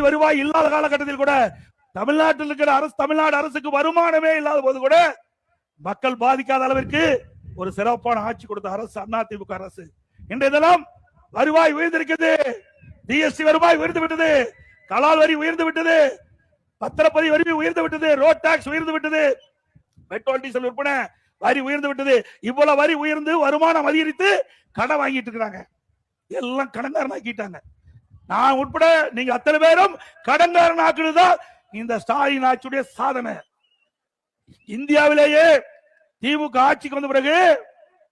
வரி வருவாய் இல்லாத காலகட்டத்தில் கூட தமிழ்நாட்டில் இருக்கிற அரசு தமிழ்நாடு அரசுக்கு வருமானமே இல்லாத போது கூட மக்கள் பாதிக்காத அளவிற்கு ஒரு சிறப்பான ஆட்சி கொடுத்த அரசு அதிமுக அரசு. இன்றைய தினம் வருவாய் உயர்ந்திருக்கிறது ஜிஎஸ்டி வருவாய் உயர்ந்து விட்டது. கலால் வரி உயர்ந்து விட்டது. பத்திரப்பதிவு வரி உயர்ந்து விட்டது. ரோட் டாக்ஸ் உயர்ந்து விட்டது. பெட்ரோல் டீசல் விற்பனை வரி உயர்ந்து விட்டது. இவ்வளவு வரி உயர்ந்து வருமானம் அதிகரித்து கடன் வாங்கிட்டு இருக்கிறாங்க. எல்லாம் கடன்காரன் ஆக்கிட்டாங்க நான் உட்பட நீங்க அத்தனை பேரும் கடன்காரன் ஆக்குனதுதான் இந்த ஸ்டாலின் ஆட்சியுடைய சாதனை. இந்தியாவிலேயே திமுக ஆட்சிக்கு வந்த பிறகு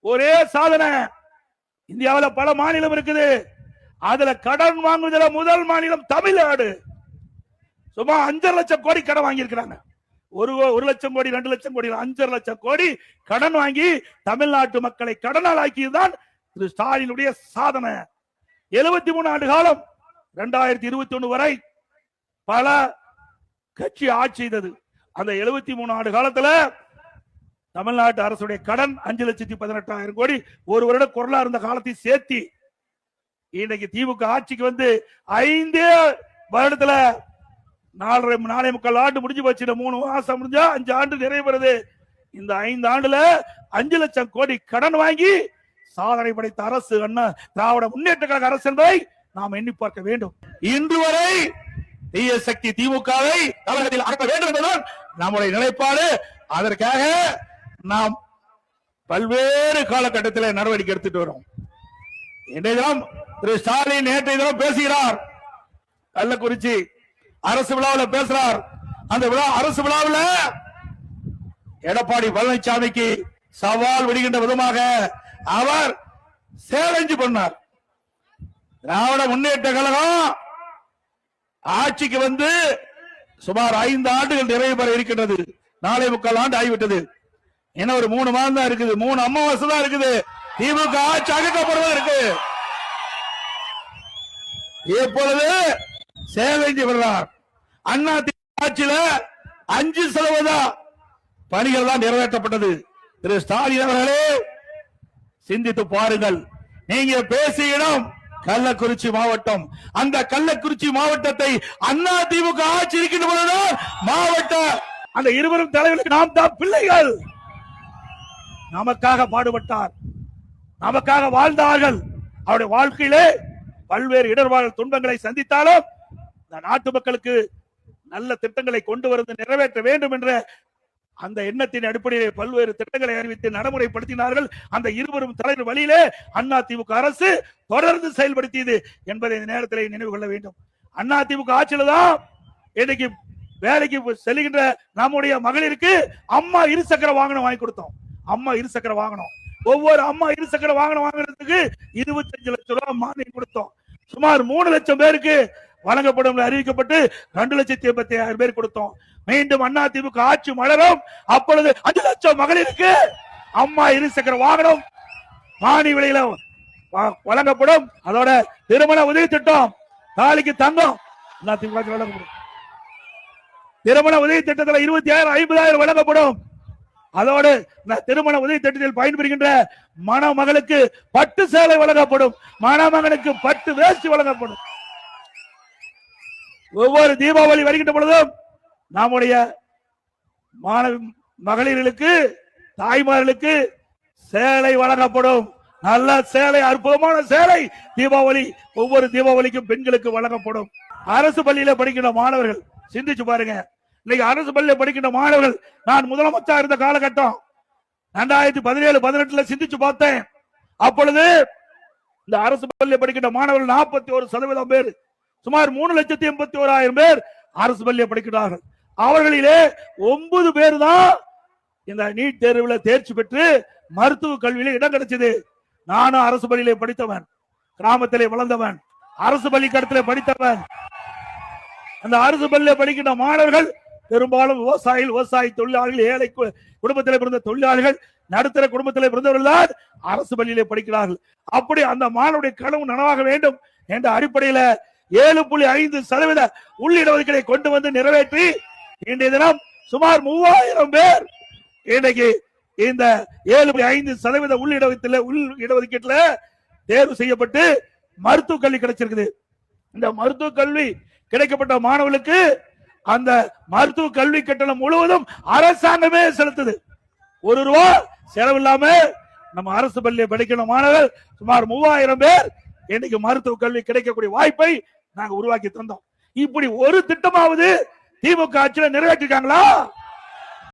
ஒரே சாதனை. இந்தியாவில் பல மாநிலம் இருக்குது. அதுல கடன் வாங்குவதில் முதல் மாநிலம் தமிழ்நாடு. சும்மா அஞ்சரை லட்சம் கோடி கடன் வாங்கியிருக்கிறாங்க. ஒரு ஒரு லட்சம் கோடி ரெண்டு லட்சம் கோடி அஞ்சரை லட்சம் கோடி கடன் வாங்கி தமிழ்நாட்டு மக்களை கடனால் ஆக்கியதுதான் திரு ஸ்டாலினுடைய சாதனை. எழுபத்தி மூணு ஆண்டு காலம் ரெண்டாயிரத்தி இருபத்தி ஒண்ணு வரை பல கட்சி ஆட்சி செய்தது. அந்த எழுபத்தி மூணு ஆண்டு காலத்துல தமிழ்நாட்டு அரசுடைய கடன் அஞ்சு லட்சத்தி பதினெட்டாயிரம் கோடி ஒரு வருடம் குரலா இருந்த காலத்தை சேர்த்தி இன்னைக்கு திமுக ஆட்சிக்கு வந்து ஐந்தே வருடத்துல நாலரை நாலே முக்கால் ஆண்டு முடிஞ்சு போச்சு. மூணு மாசம் முடிஞ்சா அஞ்சு ஆண்டு நிறைவு இந்த ஐந்து ஆண்டுல அஞ்சு லட்சம் கோடி கடன் வாங்கி சாதனை படைத்த அரசு அண்ணா திராவிட முன்னேற்ற கழக அரசு என்பதை நாம் எண்ணி பார்க்க வேண்டும். இன்று வரை தீய சக்தி திமுகவை தமிழகத்தில் அடக்க வேண்டும் என்பதுதான் நம்முடைய நிலைப்பாடு. அதற்காக நாம் பல்வேறு காலகட்டத்தில் நடவடிக்கை எடுத்துட்டு வரோம். இன்றைய தினம் திரு ஸ்டாலின் நேற்றைய தினம் பேசுகிறார். கள்ளக்குறிச்சி அரசு விழாவில் பேசுறார். அந்த விழா அரசு விழாவில் எடப்பாடி பழனிசாமிக்கு சவால் விடுகின்ற விதமாக அவர் சேலஞ்சு பண்ணார். திராவிட முன்னேற்ற கழகம் ஆட்சிக்கு வந்து சுமார் ஐந்து ஆண்டுகள் நிறைவு பெற இருக்கின்றது. நாளை முக்கால் ஆண்டு ஆகிவிட்டது. ஏன்னா ஒரு மூணு மாதம் தான் இருக்குது. மூணு அமாவாசை தான் இருக்குது. திமுக ஆட்சி அகற்றப்படுவது இருக்கு. இப்பொழுது சேலஞ்சு விடுறார் அண்ணா ஆட்சியில அஞ்சு சதவீதம் பணிகள் தான் நிறைவேற்றப்பட்டது. திரு ஸ்டாலின் அவர்களே சிந்தித்து பாருங்கள். நீங்க பேசிய இடம் கள்ளக்குறிச்சி மாவட்டம். அந்த கள்ளக்குறிச்சி மாவட்டத்தை அண்ணா திமுக ஆட்சி இருக்கின்ற பொழுதுதான் மாவட்ட அந்த இருவரும் தலைவர்களுக்கு நாம் தான் பிள்ளைகள். நமக்காக பாடுபட்டார். நமக்காக வாழ்ந்தார்கள். அவருடைய வாழ்க்கையிலே பல்வேறு இடர்பாடு துன்பங்களை சந்தித்தாலும் இந்த நாட்டு மக்களுக்கு நல்ல திட்டங்களை கொண்டு வந்து நிறைவேற்ற வேண்டும் என்ற அந்த எண்ணத்தின் அடிப்படையில் பல்வேறு திட்டங்களை அறிவித்து நடைமுறைப்படுத்தினார்கள். அந்த இருவரும் தலைவர் வழியிலே அண்ணா திமுக அரசு தொடர்ந்து செயல்படுத்தியது என்பதை இந்த நேரத்தில் நினைவு கொள்ள வேண்டும். அண்ணா திமுக ஆட்சியில தான் இன்னைக்கு வேலைக்கு செல்கின்ற நம்முடைய மகளிருக்கு அம்மா இருசக்கர வாகனம் வாங்கி கொடுத்தோம். அம்மா இருசக்கர வாகனம். ஒவ்வொரு அம்மா இருசக்கர வாகனம் வாங்குறதுக்கு இருபத்தஞ்சு லட்சம் ரூபாய் மானியம் கொடுத்தோம். சுமார் மூணு லட்சம் பேருக்கு வழங்கப்படும் என்று அறிவிக்கப்பட்டு ரெண்டு லட்சத்தி எண்பத்தி ஆயிரம் பேர் கொடுத்தோம். மீண்டும் அண்ணா திமுக ஆட்சி மலரும். அப்பொழுது அஞ்சு லட்சம் மகளிருக்கு. அம்மா இருசக்கர வாகனம் மானி விலையில வ- வழங்கப்படும். அதோட திருமண உதவி திட்டம் தாலிக்கு தங்கம். அண்ணா திமுக வழங்கப்படும். திருமண உதவி திட்டத்தில் இருபத்தி ஆயிரம் ஐம்பதாயிரம் வழங்கப்படும். அதோடு இந்த திருமண உதவி திட்டத்தில் பயன்பெறுகின்ற மணமகளுக்கு பட்டு சேலை வழங்கப்படும். மணமகனுக்கு பட்டு வேஷ்டி வழங்கப்படும். ஒவ்வொரு தீபாவளி வருகின்ற பொழுதும் நம்முடைய மாணவி மகளிர்களுக்கு தாய்மார்களுக்கு சேலை வழங்கப்படும். நல்ல சேலை அற்புதமான சேலை தீபாவளி ஒவ்வொரு தீபாவளிக்கும் பெண்களுக்கு வழங்கப்படும். அரசு பள்ளியில படிக்கின்ற மாணவர்கள் சிந்திச்சு பாருங்க. இன்னைக்கு அரசு பள்ளியில படிக்கின்ற மாணவர்கள் நான் முதலமைச்சர் இருந்த காலகட்டம் ரெண்டாயிரத்தி பதினேழு பதினெட்டுல சிந்திச்சு பார்த்தேன். அப்பொழுது இந்த அரசு பள்ளியில் படிக்கின்ற மாணவர்கள் நாற்பத்தி ஒரு சதவீதம் பேர் சுமார் மூணு லட்சத்தி எண்பத்தி ஓராயிரம் பேர் அரசு பள்ளியை படிக்கிறார்கள். அவர்களிலே ஒன்பது பேர் தான் இந்த நீட் தேர்வில் தேர்ச்சி பெற்று மருத்துவ கல்வியில இடம் கிடைச்சது. நானும் அரசு பள்ளியிலே படித்தவன் கிராமத்திலே வளர்ந்தவன் அரசு பள்ளி படித்தவன். அந்த அரசு பள்ளியில படிக்கின்ற மாணவர்கள் பெரும்பாலும் விவசாயிகள் விவசாய தொழிலாளிகள் ஏழை கு- குடும்பத்திலே பிறந்த தொழிலாளிகள் நடுத்தர குடும்பத்திலே பிறந்தவர்கள் தான் அரசு பள்ளியிலே படிக்கிறார்கள். அப்படி அந்த மாணவருடைய கனவு நனவாக வேண்டும் என்ற அடிப்படையில ஏழு புள்ளி ஐந்து சதவீத உள்ளிடஒதுக்கீடை கொண்டு வந்து நிறைவேற்றி இன்றைய தினம் சுமார் மூவாயிரம் பேர் இன்னைக்கு இந்த ஏழு புள்ளி ஐந்து சதவீத உள்ளிடத்தில் உள் இடஒதுக்கீட்டுல தேர்வு செய்யப்பட்டு மருத்துவ கல்வி கிடைச்சிருக்குது. இந்த மருத்துவ கல்வி கிடைக்கப்பட்ட மாணவர்களுக்கு அந்த மருத்துவ கல்வி கட்டணம் முழுவதும் அரசாங்கமே செலுத்துது. ஒரு ரூபா செலவில்லாம நம்ம அரசு பள்ளியை படிக்கிற மாணவர் சுமார் மூவாயிரம் பேர் இன்னைக்கு மருத்துவ கல்வி கிடைக்கக்கூடிய வாய்ப்பை நாங்க உருவாக்கி தந்தோம். இப்படி ஒரு திட்டமாவது திமுக ஆட்சியில நிறைவேற்றிருக்காங்களா?